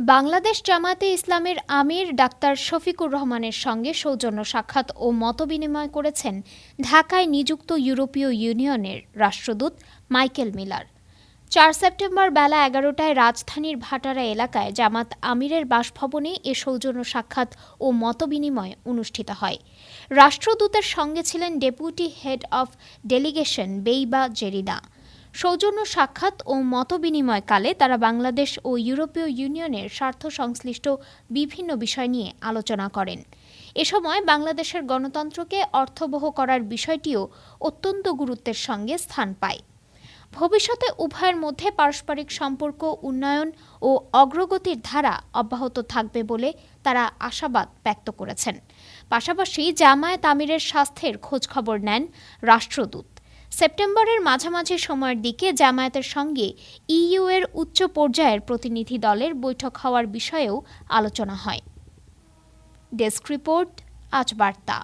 বাংলাদেশ জামাতে ইসলামের আমির ডাক্তার শফিকুর রহমানের সঙ্গে সৌজন্য সাক্ষাৎ ও মতবিনিময় করেছেন ঢাকায় নিযুক্ত ইউরোপীয় ইউনিয়নের রাষ্ট্রদূত মাইকেল মিলার। চার সেপ্টেম্বর বেলা এগারোটায় রাজধানীর ভাটারা এলাকায় জামাত আমিরের বাসভবনে এ সৌজন্য সাক্ষাৎ ও মতবিনিময় অনুষ্ঠিত হয়। রাষ্ট্রদূতের সঙ্গে ছিলেন deputy head of delegation Baiba Zarina. সৌজন্য সাক্ষাৎ ও মতবিনিময়কালে তারা বাংলাদেশ ও ইউরোপীয় ইউনিয়নের স্বার্থ সংশ্লিষ্ট বিভিন্ন বিষয় নিয়ে আলোচনা করেন। এ সময় বাংলাদেশের গণতন্ত্রকে অর্থবহ করার বিষয়টিও অত্যন্ত গুরুত্বের সঙ্গে স্থান পায়। ভবিষ্যতে উভয়ের মধ্যে পারস্পরিক সম্পর্ক, উন্নয়ন ও অগ্রগতির ধারা অব্যাহত থাকবে বলে তারা আশাবাদ ব্যক্ত করেছেন। পাশাপাশি জামায়াত আমিরের স্বাস্থ্যের খোঁজখবর নেন রাষ্ট্রদূত। সেপ্টেম্বরের মাঝামাঝি সময়ের দিকে জামায়াতের সঙ্গে ইইউ এর উচ্চ পর্যায়ের প্রতিনিধি দলের বৈঠক হওয়ার বিষয়েও আলোচনা হয়। ডেস্ক রিপোর্ট, আজ বার্তা।